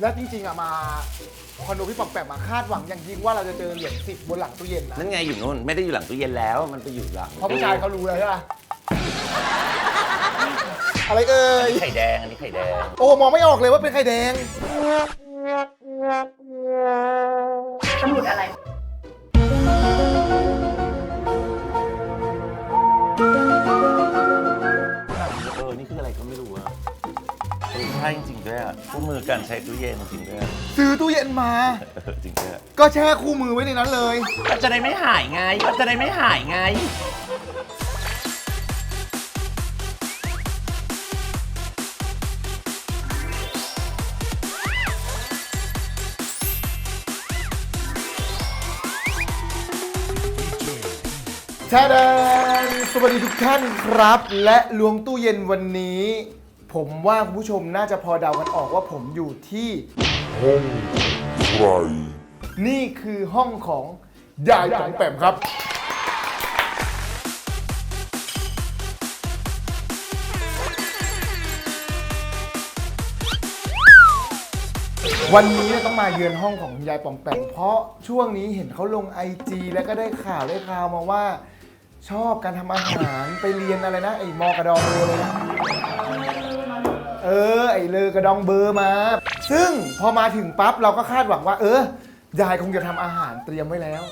และจริงๆอะมาคอนโดพี่ปอกแปมมาคาดหวังอย่างยิ่งว่าเราจะเจอเหรียญสิบบนหลังตู้เย็นนะนั่นไงอยู่นู่นไม่ได้อยู่หลังตู้เย็นแล้ว มันไปอยู่หลังเพราะผู้ชายเขารู้แล้วใช่ปะอะไรเอ่อันยนี้ไข่แดงอันนี้ไข่แดงโอ้มองไม่ออกเลยว่าเป็นไข่แดง สมุดอะไร ใช่จริงๆด้วยอะคู่มือการใช้ตู้เย็นจริงด้วยอะซื้อตู้เย็นมา เออจริงด้วยอะก็แช่คู่มือไว้ในนั้นเลย ก็จะได้ไม่หายไงก็จะได้ไม่หายไง ชาดนสวัสดีทุกท่านครับ และล้วงตู้เย็นวันนี้ ผมว่าคุณผู้ชมน่าจะพอเดากันออกว่าผมอยู่ที่ ห้องใครนี่คือห้องของยายของแปมครับ วันนี้เนี่ยต้องมาเยือนห้องของคุณยายปอมแปมเพราะช่วงนี้เห็นเขาลงไอจีแล้วก็ได้ข่าวได้ข่าวมาว่า ชอบการทำอาหารไปเรียนอะไรนะไอ้มอกระดองเบอร์เลยนะเออไอ้เลอกระดองเบอร์มา ซึ่งพอมาถึงปั๊บเราก็คาดหวังว่า เออยายคงจะทำอาหารเตรียมไว้แล้ว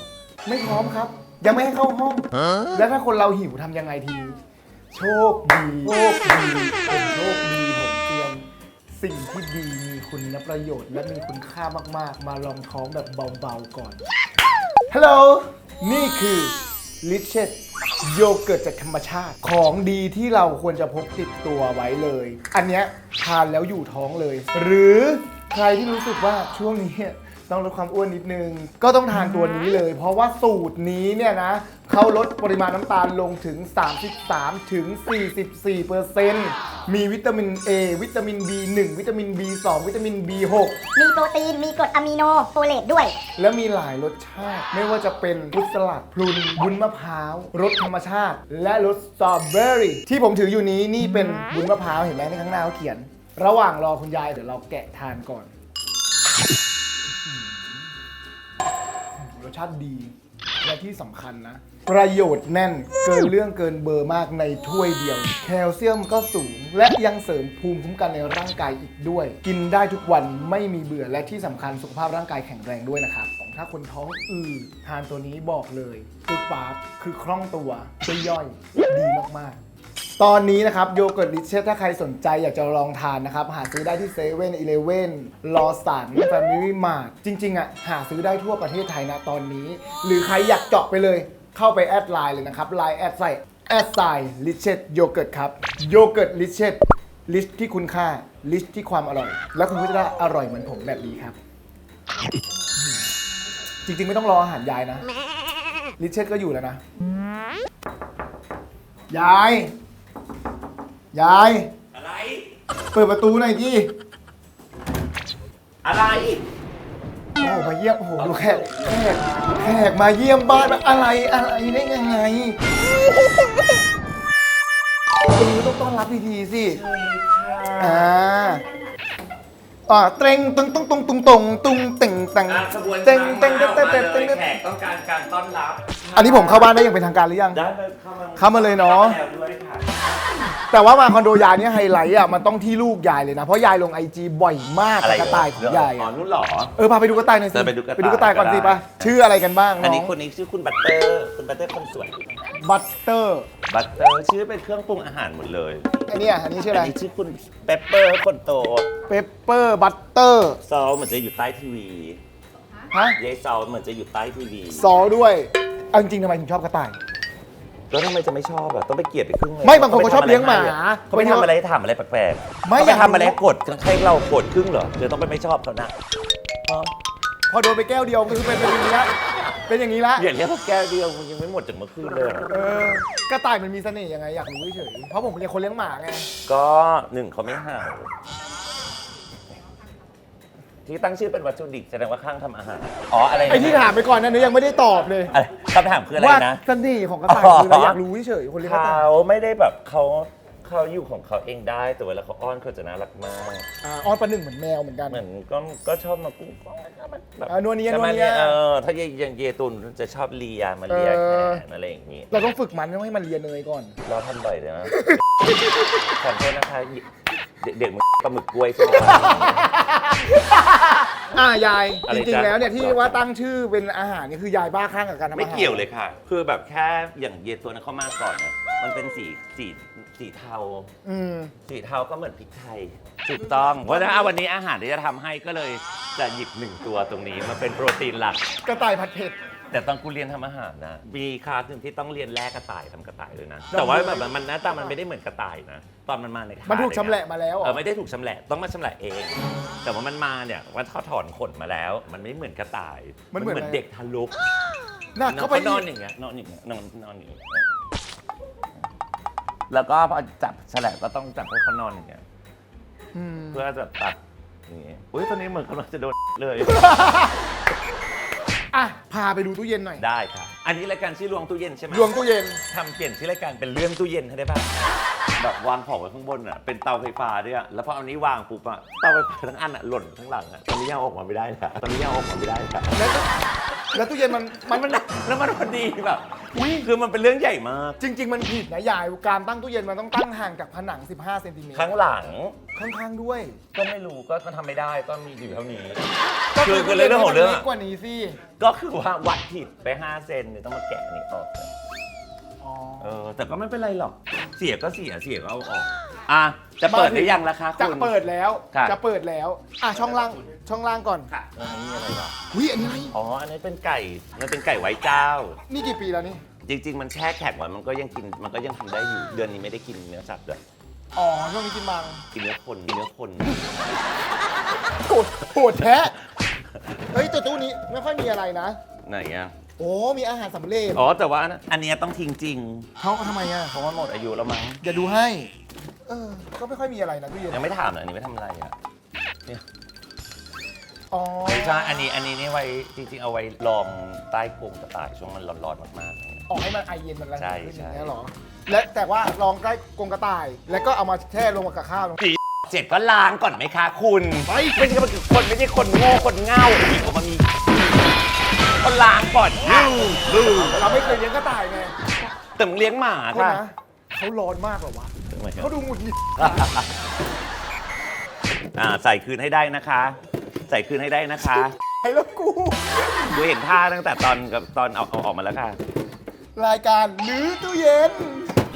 ไม่พร้อมครับ ยังไม่ให้เข้าห้อง แล้วถ้าคนเราหิวทำยังไงทีนี้โชคดีโชคดีผมโชคดีผมเตรียม สิ่งที่ดีมีคุณประโยชน์และมีคุณค่ามากๆ มาลองท้องแบบเบาๆก่อนฮัลโหลนี่คือลิเชต โยเกิร์ตจากธรรมชาติ ของดีที่เราควรจะพกติดตัวไว้เลย อันเนี้ยทานแล้วอยู่ท้องเลย หรือใครที่รู้สึกว่าช่วงนี้ ต้องลดความอ้วนนิดนึง ก็ต้องทานตัวนี้เลย เพราะว่าสูตรนี้เนี่ยนะเขาลดปริมาณน้ำตาลลงถึง 33 ถึง 44เปอร์เซ็นต์มีวิตามิน A วิตามิน B1 วิตามิน B2 วิตามิน B6 มีโปรตีน มีกรดอะมิโนโฟเลตด้วย แล้วมีหลายรสชาติ ไม่ว่าจะเป็นพุทสลัดพลุนบุญมะพร้าวรสธรรมชาติ และรสสตรอเบอรี่ที่ผมถืออยู่นี้นี่เป็นบุญมะพร้าวเห็นไหมในข้างหน้าเขาเขียน ระหว่างรอคุณยายเดี๋ยวเราแกะทานก่อนอืมร สชาติดี และที่สำคัญนะ ประโยชน์แน่นเกินเรื่องเกินเบอร์มากในถ้วยเดียว แคลเซียมก็สูง และยังเสริมภูมิคุ้มกันในร่างกายอีกด้วย กินได้ทุกวันไม่มีเบื่อและที่สำคัญสุขภาพร่างกายแข็งแรงด้วยนะครับของถ้าคนท้องอืดทานตัวนี้บอกเลยปุ๊บปั๊บคือคล่องตัวช่วยย่อยดีมากๆ ตอนนี้นะครับโยเกิร์ตลิเชสถ้าใครสนใจอยากจะลองทานนะครับ หาซื้อได้ที่เซเว่นอีเลเว่นลอสันแฟมิลี่มาร์ทจริง ๆอะหาซื้อได้ทั่วประเทศไทยนะตอนนี้ หรือใครอยากเจาะไปเลย เข้าไปแอดไลน์เลยนะครับไลน์แอดใส่แอดไซลิเชสโยเกิร์ตครับโยเกิร์ตลิเชสลิสต์ที่คุณค่าลิสต์ที่ความอร่อย แล้วคุณก็จะได้อร่อยเหมือนผมแบบนี้ครับ จริง ๆ ไม่ต้องรออาหารยายนะลิเชสก็อยู่แล้วนะยาย ยาย อะไร เปิดประตูหน่อยดิอะไร โอ้โหมาเยี่ยมโอ้โหดูแขกแขกแขกมาเยี่ยมบ้านอะไรอะไรได้ยังไงคุณต้องต้อนรับดีๆสิอ่าอ่าเตรงตึงตึงตุงตุงตุงตุงเต่งตังอะขบวนเต่งช้างเต่งมาเต่งออกเต่งมาเต่งเลยเต่งแขกต้องการการต้อนรับอันนี้ผมเข้าบ้านได้อย่างเป็นทางการหรือยัง ได้เลยเข้ามาเข้ามาเลยเนาะแล้วด้วยค่ะ แต่ว่ามาคอนโดยายเนี่ยไฮไลท์อะมันต้องที่ลูกยายเลยนะ เพราะยายลงไอจีบ่อยมากอะไรกับกระต่ายของยายอ๋ออะนู่นเหรอ เออพาไปดูกระต่ายหน่อยสิเดินไปดูกระต่ายไปดูกระต่ายก่อนสิก็ได้ปะชื่ออะไรกันบ้างอันน้นี้องคนนี้ชื่อคุณบัตเตอร์ คุณบัตเตอร์คนสวย บัตเตอร์บัตเตอร์ชื่อเป็นเครื่องปรุงอาหารหมดเลยอันเนี้ยอันนี้ชื่ออะไรนนี้ชื่อคุณเปปเปอร์คนโต เปปเปอร์บัตเตอร์ซอลเหมือนจะอยู่ใต้ทีวีฮะยายซอลเหมือนจะอยู่ใต้ทีวี ซอด้วยเอาจริงๆทำไมถึงชอบกระต่าย แล้วทำไมจะไม่ชอบอะต้องไปเกลียดไปครึ่งเลยไม่บางคนเขาชอบเลี้ยงหมาเขาไปทำอะไรให้ถามอะไรแปลกๆไม่เขาอไปยากรู้ทำอะไรให้กดให้เรากดครึ่งเหรอเดี๋ยวต้องไปไม่ชอบเขานะอ๋อพอโดนไปแก้วเดียวคือเป็นเป็นอย่างนี้ละเป็นอย่างนี้ละอย่าเรียกว่าแก้วเดียวมันยังไม่หมดจากเมื่อคืนเลยเออกระต่ายมันมีเสน่ห์ยังไงอยากรู้เฉยๆเพราะผมเป็นคนเลี้ยงหมาไงก็หนึ่งเขาไม่เห่า ที่ตั้งชื่อเป็นวัตถุดิบแสดงว่าข้างทำอาหาร อ๋อ อะไรนะไอที่ถามไปก่อนนั้นยยังไม่ได้ตอบเลยอะไรคำถามคืออะไรว่านะ เสน่ห์ของกระต่ายคืออะไรอ๋อออยากรู้เฉยๆคนเลี้ยงกระต่าย เขาไม่ได้แบบเขาเขาอยู่ของเขาเองได้ แต่เวลาเขาอ้อนเขาจะน่ารักมากอ่าออนประหนึ่งเหมือนแมวเหมือนกัน เหมือนก็ก็ชอบมากุ้งก้องแบบอ่านัวเนียจะมานัวเนียเออถ้าเยอย่างเยตุนจะชอบเลียมาเลียเอแขอ นอะไรอย่างงี้ เราต้องฝึกมันไม่ให้มันเรียนเนยก่อน เราทำบ่อยเลยนะ ขอโทษนะคะ เด็กเด็กๆมันปลาหมึกกล้วยใช่ไหม อ่ายาย อะไรจริงจ๊ะๆแล้วเนี่ยที่ว่าตั้งชื่อเป็นอาหารเนี่ยคือยายบ้าคลั่งกับการทำอาหารไม่เกี่ยวเลยค่ะ คือแบบแค่อย่างเยตัวนั้นเข้ามาก่อนเนี่ยมันเป็นสีสีสีเทา อืม สีเทาก็เหมือนพริกไทยถูกต้อง เพราะฉะนั้นวันนี้อาหารที่จะทำให้ก็เลยจะหยิบหนึ่งตัวตรงนี้มาเป็นโปรตีนหลัก กระต่ายผัดเผ็ด แต่ตอนกูเรียนทำอาหารนะมีคลาสหนึ่งที่ต้องเรียนแลกกระต่ายทำกระต่ายด้วยนะลองดูแต่ว่าแบบมันมันหน้าตามันไม่ได้เหมือนกระต่ายนะ ตอนมันมาในถาดมันถูกเยชำแหละมาแล้วเหรเอออไม่ได้ถูกชำแหละต้องมาชำแหละเอง แต่ว่ามันมาเนี่ยว่าเขาถอนขนมาแล้ว มันไม่เหมือนกระต่ายมันเหมือนเหมือนอะไร เด็กทะลุหนักเข้าไปนอนอีกอย่างเงี้ยนอนอย่างเงี้ยนอนนอนอย่างเงี้ยแล้วก็พอจับแฉลบก็ต้องจับให้เขานอนอย่างเงี้ยอืมเพื่อจะตัดอย่างเงี้ยอุ้ยตอนนี้เหมือนกำลังจะโดนเลย อะ พาไปดูตู้เย็นหน่อย ได้ครับ อันนี้รายการชื่อลวงตู้เย็นใช่ไหมรวมตู้เย็น ทำเปลี่ยนชื่อรายการเป็นเรื่องตู้เย็นให้ได้ป่ะแบบวางของไว้ข้างบนอะเป็นเตาไฟฟ้าด้วยอะแล้วพอเอานี้วางปุ๊บอะเตาไฟฟ้าทั้งอันอะหล่นทั้งหลังอะตอนนี้ยังเอาออกมาไม่ได้ค่ะตอนนี้ยังเอาออกมาไม่ได้ค่ะ แล้วก็ แล้วตู้เย็นมันมันมันแล้วมันพอดีแบบคือมันเป็นเรื่องใหญ่มาก จริง ๆ มันผิดนะยายการตั้งตู้เย็นมันต้องตั้งห่างจากผนัง 15เซนติเมตรข้างหลัง ข้างๆด้วยก็ไม่รู้ก็มันทำไม่ได้ก็มีอยู่เท่านี้ก็คือคือเรื่องของเรื่องล็อะกกว่านี้สิก็คือว่าวัดผิดไป 5 เซนเนี่ยต้องมาแกะอันนี้ออก อ๋อ เออแต่ก็ไม่เป็นไรหรอก เสียก็เสียเสียก็เอาออก อะจะเปิดหรือยังล่ะคะจะคุณ เปิดแล้วค่ะ จะเปิดแล้วอะช่องล่างช่องล่างก่อนค่ะอันนี้อะไรวะอุ้ยอันนี้อะไรอ๋อ อันนี้เป็นไก่ มันเป็นไก่ไว้เจ้า นี่กี่ปีแล้วนี่จริง ๆ มันแช่แข็งไว้มันก็ยังกิน มันก็ยังทำได้อยู่ เดือนนี้ไม่ได้กินเนื้อสัตว์เลยอ๋อช่วงนี้กินมังกินเนื้อคนกินเนื้อคน โหดโหดแท้เฮ้ยแต่ตู้นี้ไม่ค่อยมีอะไรนะ ไหนอะ โอ้มีอาหารสำเร็จอ๋อ แต่ว่าอันอันเนี้ยต้องทิ้งจริง เขาเอาทำไมอะเพราะว่าหมดอายุแล้วมั้งเดี๋ยวดูให้ เออ ก็ไม่ค่อยมีอะไรนะตู้เย็นยังไม่ถามเลยอันนี้ไม่ทำอะไรอะอ๋อไม่ใช่อันนี้อันนี้นี่ไว้จริงๆเอาไว้ลองใต้กรงกระต่ายช่วงมันร้อนๆมากๆออกให้มันไอเย็นมันอะไรใช่ขึ้นอย่างใช่เงี้ยเหรอ และแต่ว่าลองใกล้กรงกระต่าย แล้วก็เอามาแช่ลงกับข้าวลงเจ็บก็ล้างก่อนไหมคะคุณไม่ไม่ใช่มันคือคนไม่ใช่คนโง่คนเง่าอีกมันมีก็ล้างก่อนค่ะเราไม่เคยเลี้ยงกระต่ายไงแต่มึงเลี้ยงหมาโทษค่ะนะเขาร้อนมากเหรอวะ ทำไมครับเขาดูหงุดหงิดอ่าใส่คืนให้ได้นะคะ ใส่คืนให้ได้นะคะไอ้แล้วกู กูเห็นท่าตั้งแต่ตอนกับตอนเอาเอาออกมาแล้วค่ะ รายการลื้อตู้เย็น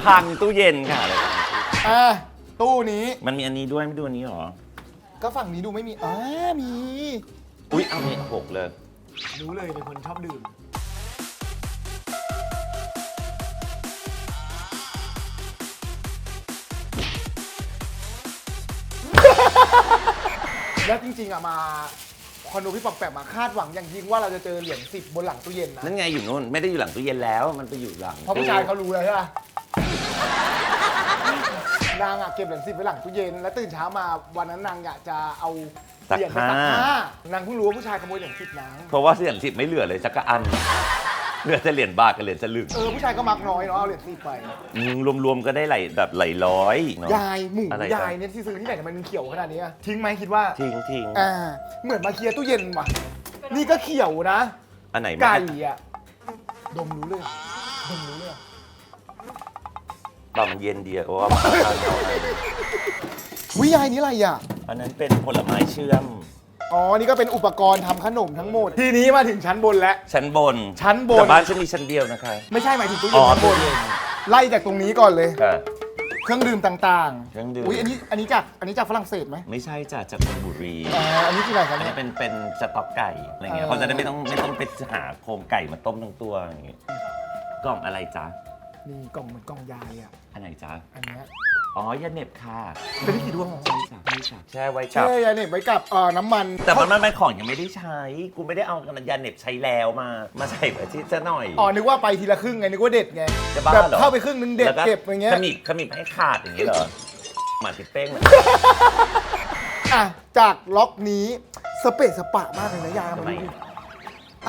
พังตู้เย็นค่ะอะไรแบบนี้อะ ตู้นี้ มันมีอันนี้ด้วยไม่ดูอันนี้หรอ ก็ฝั่งนี้ดูไม่มีอ่ามี อุ๊ยเอาเนี่ยหกเลย รู้เลยเป็นคนชอบดื่ม แล้วจริงๆอะมาคอนโดพี่ปอกแปะมาคาดหวังอย่างยิ่งว่าเราจะเจอเหรียญสิบบนหลังตู้เย็นนะนั่นไงอยู่นู่นไม่ได้อยู่หลังตู้เย็นแล้ว มันไปอยู่หลังเพราะผู้ชายเขารู้แล้วใช่ปะนางอะเก็บเหรียญสิบไว้หลังตู้เย็น แล้วตื่นเช้ามาวันนั้นนางอะจะเอาเหรียญไปตักผ้านางเพิ่งรู้ว่าผู้ชายขโมยเหรียญสิบนางเพราะว่าเสียงสิบไม่เหลือเลยสักกะอัน เหลือแต่เหรียญบาทกับเหรียญสลึงเออผู้ชายก็มักน้อยเนาะเอาเหรียญสิบไป อืมรวมๆก็ได้หลายแบบหลายร้อยเนาะยายหมูอะไรยายเนี่ยที่ซื้อที่ไหนทำไมมันเขียวขนาดนี้อะทิ้งไหมคิดว่า ทิ้งทิ้งอ่า เหมือนมาเคลียร์ตู้เย็นว่ะ นี่ก็เขียวนะ อันไหนไก่ไม่อะดมรู้เลยอะดมรู้เลยอะตอนมันเย็นเดียวว่ามันเอาอะไรวิยายนี่อะไรอะอันนั้นเป็นผลไม้เชื่อม อ๋อ นี่ก็เป็นอุปกรณ์ทำขนมทั้งหมด ทีนี้มาถึงชั้นบนแล้ว ชั้นบนชั้นบน แต่บ้านฉันมีชั้นเดียวนะคะ ไม่ใช่หมายถึงตู้อ๋เย็อนชั้นบตู้นเย็นไล่จากตรงนี้ก่อนเลย ค่ะ เครื่องดื่มต่างเครื่องดื่มอุ้ยอันนี้ อันนี้จาก อันนี้จากฝรั่งเศสไหมไม่ใช่จ้ะจากชลบุรีอ่าอันนี้คืออะไรครับอันเนี่นี้ย เป็นเป็นสต๊อกไก่อะไรเงี้ยเออ เขาจะได้ไม่ต้องไม่ต้องไปหาโครงไก่มาต้มทั้งตัวอย่างเงี้ยกล่องอะไรจ๊ะนี่กล่องเหมือนกล่องยายอะ อันไหนจ๊ะ อันเนี้ย อ๋อยาเหน็บค่ะ เป็นที่กี่ดวงของใช่จ้ะใช่จ้ะแช่ไว้กับ แช่ยายเนี่ยไว้กับเอ่อน้ำมันแต่มันมันเป็นของยังไม่ได้ใช้ กูไม่ได้เอายาเหน็บใช้แล้วมา มาใส่ไว้ที่จะหน่อย อ๋อนึกว่าไปทีละครึ่งไงนึกว่าเด็ดไงจะบ้าแบบเหรอเข้าไปครึ่งนึงเด็ดแล้วเก็บอย่างเงี้ยขมิบขมิบให้ขาดอย่างนี้เหรอหมาติดเป้งเหรออะจากล็อกนี้สเปซสปะมากเลยนะยายทำมาไมดูดิ อะ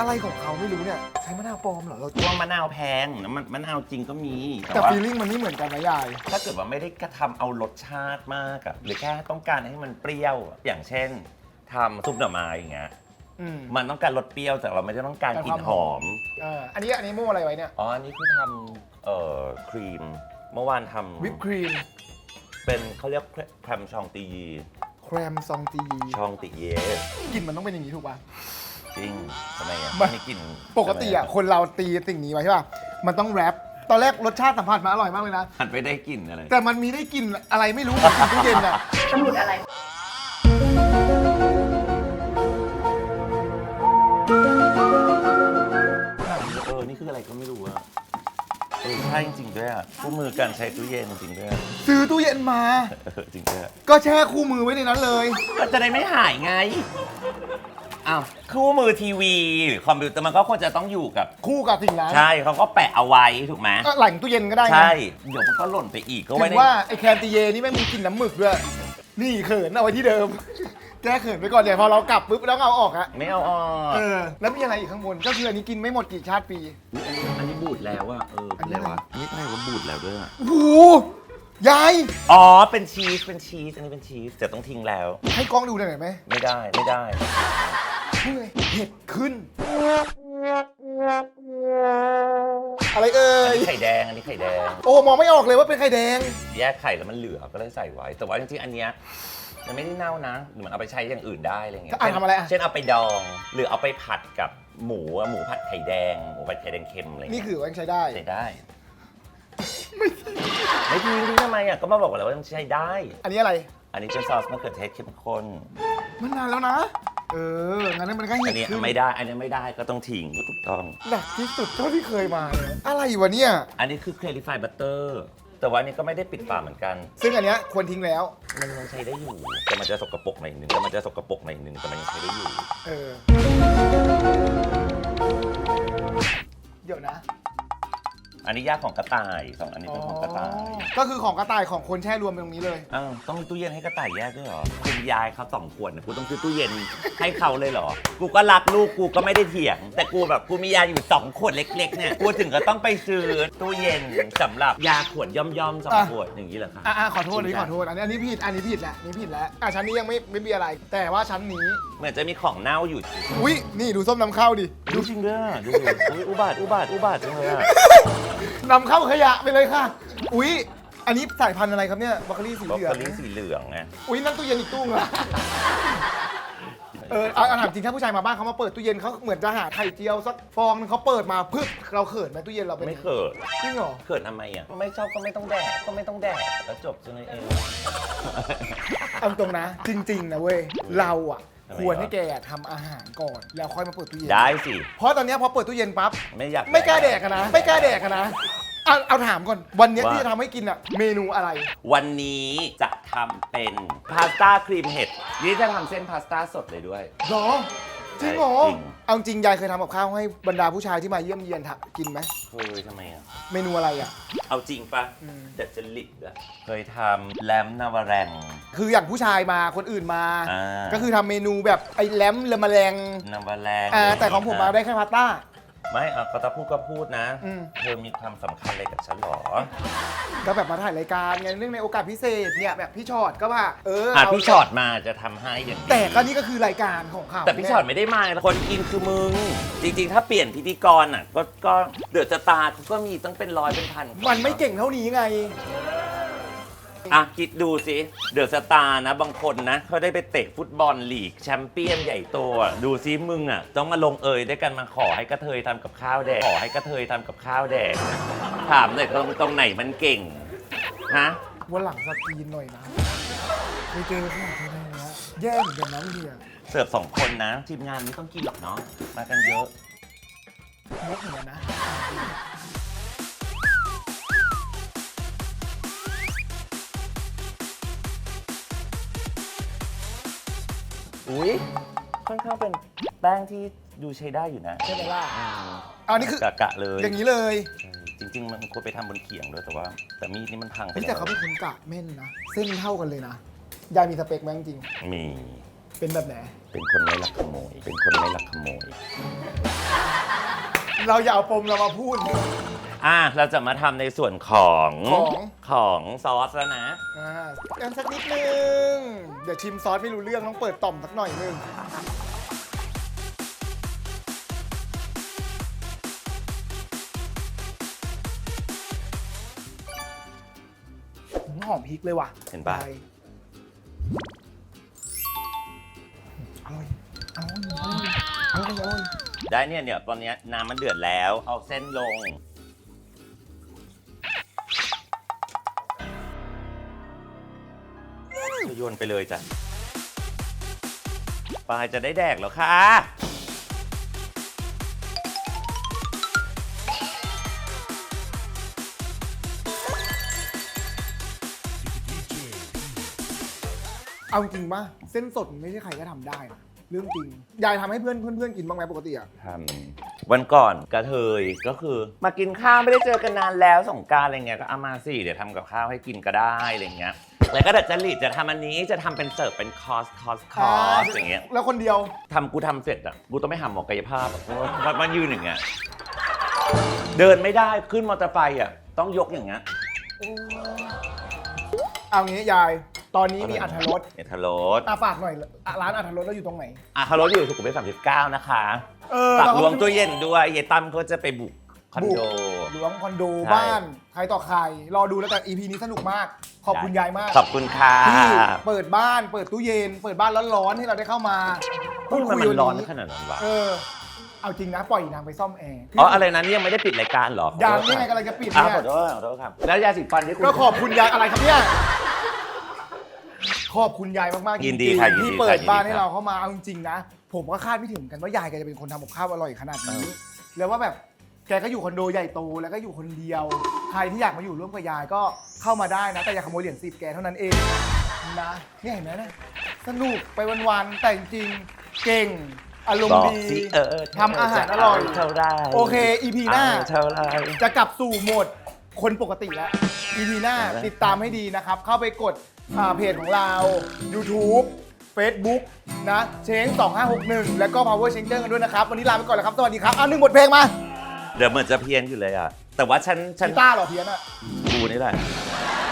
ไรของเขาไม่รู้เนี่ยใช้มะนาวปลอมเหรอเราตัวมะนาวแพงน้ำมันมะนาวจริงก็มี แต่แต่ว่าฟีลลิ่งมันไม่เหมือนกันนะยาย ถ้าเกิดว่าไม่ได้กระทำเอารสชาติมากอะหรือแค่ต้องการให้มันเปรี้ยวอะอย่างเช่นทำซุปหน่อไม้อย่างเงี้ย อืม มันต้องการรสเปรี้ยวแต่เราไม่ได้ต้องการกลิ่นหอม เอออันนี้อันนี้โม่อะไรไว้เนี่ย อ๋อ อันนี้คือทำเอ่อครีม เมื่อวานทำวิปครีม เป็นเขาเรียกแครมชองตียี แครมซองจีชองตีเยกลิ่นมันต้องเป็นอย่างนี้ถูกป่ะ จริงทำไมอะไม่ไม่กลิ่นปกติอะคนเราตีสิ่งนี้ไว้ใช่ป่ะ มันต้องแรปตอนแรกรสชาติสัมผัสมาอร่อยมากเลยนะหันไปได้กลิ่นอะไร แต่มันมีได้กลิ่นอะไรไม่รู้เหมือนกลิ่นตู้เย็นอะ สมุดอะไร เออ นี่คืออะไรก็ไม่รู้อะเออใช่จริงๆด้วยอะคู่มือการใช้ตู้เย็นจริงๆด้วยอะซื้อตู้เย็นมา เออจริงด้วยอะก็แช่คู่มือไว้ในนั้นเลย ก็จะได้ไม่หายไง อ้าวคู่มือทีวีหรือคอมพิวเตอร์มันก็ควรจะต้องอยู่กับ คู่กับสิ่งนั้นใช่เขาก็แปะเอาไว้ถูกไหมก็หลังตู้เย็นก็ได้ไงใช่เดี๋ยวมันก็หล่นไปอีกก็ถึไว้งในว่าไอ้แคนติเยนี่ไม่งมีกลิ่นน้ำหมึกด้วย นี่เขินเอาไว้ที่เดิม แก้เขินไปก่อนเดี๋ยวพอเรากลับปุ๊บแล้วเอาออกอะไม่เอาออกเออ แล้วมีอะไรอีกข้างบน ก็คืออันนี้กินไม่หมดกี่ชาติปี อันนี้อันนี้บูดแล้วอะเอออัเป็นนนี้ไรอะไรวะอันนี้อะไรวะบูดแล้วด้วยอะโอ้โหยาย อ๋อเป็นชีสเป็นชีสอันนี้เป็นชีสแต่ต้องทิ้งแล้ว ให้กล้องดูหน่อยไหมไม่ได้ไม่ได้ เฮ้ยเห็ดขึ้น อะไรเอ่อันย นี้ไข่แดง อันนี้ไข่แดง โอ้มองไม่ออกเลยว่าเป็นไข่แดง แยกไข่แล้วมันเหลือก็เลยใส่ไว้ แต่ว่าจริงๆ อันเนี้ยมันไม่ได้เน่านะหรือมันเอาไปใช้อย่างอื่นได้อะไรเงี้ยอะทำอะไรอะ เช่นเอาไปดอง หรือเอาไปผัดกับหมูอะหมูผัดไข่แดง หมูผัดไข่แดงเค็มอะไรนี่เงี้ยคือว่ายังใช้ได้ ใช้ได้ ไม่ทิ้งทิ้งทำไมอะ ก็มาบอกแล้วว่ามันใช้ได้ อันนี้อะไร อันนี้เป็นซอสมะเขือเทศเข้มข้น มันนานแล้วนะ เออ งั้นมันก็อัเห็นดนี้ขึ้นไม่ได้ อันนี้ไม่ได้ก็ต้องทิ้งก็ถูกต้อง หนักที่สุดเท่าที่เคยมาเลยอะไรวะเนี่ย อันนี้คือ Clarify Butter แต่ว่าอันนี้ก็ไม่ได้ปิดฝาเหมือนกัน ซึ่งอันเนี้ยควรทิ้งแล้ว มันยังใช้ได้อยู่ แต่มันจะสกปรกหน่อยหนึ่งแต่มันจะสกปรกหน่อยหนึ่งแต่มันยังใช้ได้อยู่ เออ เดี๋ยวนะ อันนี้ยากของกระต่ายสองอันนี้เป็นของกระต่าย ก็คือของกระต่ายของคนแช่รวมตรงนี้เลย อ้าวต้องมีตู้เย็นให้กระต่ายแยกด้วยเหรอคุณยายเขาสองขวดเนี่ยกูต้องซื้อตู้เย็นให้เขาเลยเหรอ กูก็รักลูกกูก็ไม่ได้เถียง แต่กูแบบกูมียาอยู่สองขวดเล็กๆเนี่ยกูถึงก็ต้องไปซื้อตู้เย็นสำหรับยาขวดย่อมๆสองอะขวดอย่างนี้เหรอคะอะๆขอโทษอันนี้ขอโทษอันนี้อันนี้ผิดอันนี้ผิดแหละอันนี้ผิดแล้วอะชั้นนี้ยังไม่ไม่มีอะไร แต่ว่าชั้นนี้ เหมือนจะมีของเน่าอยู่ อุ้ยนี่ดูส้มนำเข้าดิ ดูจริงด้วยอะดูดิอุ๊ยอุบาทอุบาทอุบาทจังเลยอะนำเข้าขยะไปเลยค่ะ อุ้ยอันนี้สายพันธุ์อะไรครับเนี่ยบรอกโคลีสีบรอกเหลือโคงลีสีเหลืองไงอุ้ยนั่นตู้เย็นอีกตู้เหรอเออเอาเอาถามจริงถ้าผู้ชายมาบ้านเขามาเปิดตู้เย็นเขาเหมือนจะหาไข่เจียวสักฟองนึงเขาเปิดมาพึบเราเขินไหมตู้เย็นเราเป็นไม่เขินจริงเหรอ เขินทำไมอะไม่ชอบก็ไม่ต้องแดกก็ไม่ต้องแดกแล้วจบจังเลยเอง เอาตรงนะ จริง ๆ นะเว้ย เราอะ ทำไมควรวะให้แกทำอาหารก่อน แล้วค่อยมาเปิดตู้เย็น ได้สิ เพราะตอนเนี้ยพอเปิดตู้เย็นปั๊บ ไม่อยาก ไม่กล้าแดกอะนะ ไม่กล้าแดกอะนะเอาเอาถามก่อน วันเนี้ยว่า ที่จะทำให้กินอะเมนูอะไร วันนี้จะทำเป็นพาสต้าครีมเห็ด นี่จะทำเส้นพาสต้าสดเลยด้วย หรอ จริงเหรอจริงเอาจริงยายเคยทำกับข้าวให้บรรดาผู้ชายที่มาเยี่ยมเยียนทำกินไหมเคยทำไมอะ เมนูอะไรอะ เอาจริงปะอืม เด็ดจริตอะเคยทำแลมนาวาแรง คืออย่างผู้ชายมาคนอื่นมา อ่า ก็คือทำเมนูแบบไอ้แลมเลอมาแรงนาวาแรงอ่าแต่ของผมมาได้แค่พาสต้า ไม่เอาก็ถ้าพูดก็พูดนะ อืม เธอมีความสำคัญอะไรกับฉันหรอ ก็แบบมาถ่ายรายการไงเรื่องในโอกาสพิเศษเนี่ยแบบพี่ชอตก็ว่าเอออะเาพี่ช็อตมาจะทำให้อย่างนี้แต่ก็นี่ก็คือรายการของเขาแต่พี่ช็อตไม่ได้มาคนกินคือมึง จริงๆ ถ้าเปลี่ยนพิธีกรอะ ก็ก็เดือดจะตาร์ก็มีตั้งเป็นร้อยเป็นพันมันไม่เก่งเท่านี้ไง อะคิดดูสิ เดอะสตาร์นะ บางคนนะเขาได้ไปเตะฟุตบอลลีก แชมเปี้ยนใหญ่โตอะดูซิมึงอะ ต้องมาลงเอยด้วยกันมาขอให้กระเทยทำกับข้าวแดกขอให้กระเทยทำกับข้าวแดกถามหน่อยตรงตรงไหนมันเก่งฮะวันหลังสกรีนหน่อยนะไปเจอขนาดนี้นะแย่เหมือนกันนะพี่อะเสิร์ฟสองคนนะทีมงานไม่ต้องกินหรอกเนาะมากันเยอะงกเหมือนกันนะ อุ้ยค่อนข้างเป็นแป้งที่ดูใช้ได้อยู่นะใช่ไหมล่ะอืมอันนี้คือกะกะเลย อย่างนี้เลยใช่จริง ๆ มันควรไปทำบนเขียงด้วยแต่ว่า แต่มีดนี่มันพังไปเฮ้ยแล้วแต่เขาเป็นคนกะแม่นนะ เส้นเท่ากันเลยนะ ยายมีสเปคไหมจริงมีเป็นแบบไหน เป็นคนไม่ลักขโมย เป็นคนไม่ลักขโมย เราอย่าเอาปมเรามาพูด อะเราจะมาทำในส่วนของของ ของซอสแล้วนะ อ่ากันสักนิดนึง เดี๋ยวชิมซอสไม่รู้เรื่องต้องเปิดต่อมสักหน่อยนึง หอมพริกเลยว่ะเห็นปะได้อร่อยอร่อยอร่อยอร่อยได้เนี่ยเนี่ยตอนเนี้ยน้ำมันเดือดแล้ว เอาเส้นลง โยนไปเลยจ้ะปลายจะได้แดกแล้วค่ะ เอาจริงป่ะเส้นสดไม่ใช่ใครก็ทำได้นะเรื่องจริง ยายทำให้เพื่อนเพื่อนๆกินบ้างไหมปกติอะทำวันก่อนกระเทยก็คือ มากินข้าวไม่ได้เจอกันนานแล้วสงกรารอะไรเงี้ยก็เอามาสิเดี๋ยวทำกับข้าวให้กินก็ได้อะไรเงี้ย แล้วก็ดัดจริตจะทำอันนี้จะทำเป็นเสิร์ฟเป็นคอร์สคอร์สคอร์สอย่างเงี้ยแล้วคนเดียว ทำกูทำเสร็จอะกูต้องไม่หาหมอกายภาพอะเพราะว่ามันมันยืนอย่างเงี้ยเดินไม่ได้ขึ้นมอเตอร์ไซค์อะต้องยกอย่างเงี้ยเอางี้ยาย ตอนนี้มีอัธรสเอทารสอาฝากหน่อยอะร้านอัธรสเราอยู่ตรงไหน อะคารสอยู่สุขุมวิทสามสิบเก้านะคะเออฝากเรารวมตู้เย็นด้วยเยตั้มเขาจะไปบุกคอนโด หลวงคอนโดใช่ บ้านใครต่อใครรอดูแล้วกัน EP นี้สนุกมาก ขอบคุณยายมากขอบคุณค่ะที่เปิดบ้านเปิดตู้เย็น เปิดบ้านร้อนๆให้เราได้เข้ามาพูดมันมันร้อนขนาดนั้นวะเออเอาจริงนะปล่อยนางไปซ่อมแอร์อ๋ออะไรนั้นยังไม่ได้ปิดรายการเหรอยังนี่ไงกำลังจะปิดอ้าวเนี่ยขอโทษขอโทษครับแล้วยาสีฟันที่คุณ ก็ขอบคุณยายอะไรครับเนี่ยขอบคุณยายมากๆยินดีจริงๆค่ะยินดีที่เปิดค่ะยินดีบ้านให้ค่ะเราเข้ามาเอาจริงๆนะ ผมก็คาดไม่ถึงเหมือนกันว่ายายแกจะเป็นคนทำกับข้าวอร่อยขนาดนี้แล้วว่าแบบ แกก็อยู่คอนโดใหญ่โตแล้วก็อยู่คนเดียว ใครที่อยากมาอยู่ร่วมกับยายก็เข้ามาได้นะ แต่อย่าขโมยเหรียญสิบแกเท่านั้นเองนะเนี่ยเห็นไหมนะสนุกไปวันๆแต่จริงๆเก่งอารมบณ์อกดีสิเออทำอาหารอร่อย เท่าไรโอเค EP หน้าเท่าไร จะกลับสู่โหมดคนปกติแล้ว EP หน้าได้ติดตามให้ดีนะครับ เข้าไปกดอ่าเพจของเรา YouTube Facebook นะเชง2561 แล้วก็ Power Changer กันด้วยนะครับ วันนี้ลาไปก่อนแล้วครับ สวัสดีครับเอาหนึ่งบทเพลงมา เดี๋ยวเหมือนจะเพี้ยนอยู่เลยอะ แต่ว่าฉันฉันกีตาร์เหรอเพี้ยนอะกูนี่แหละเ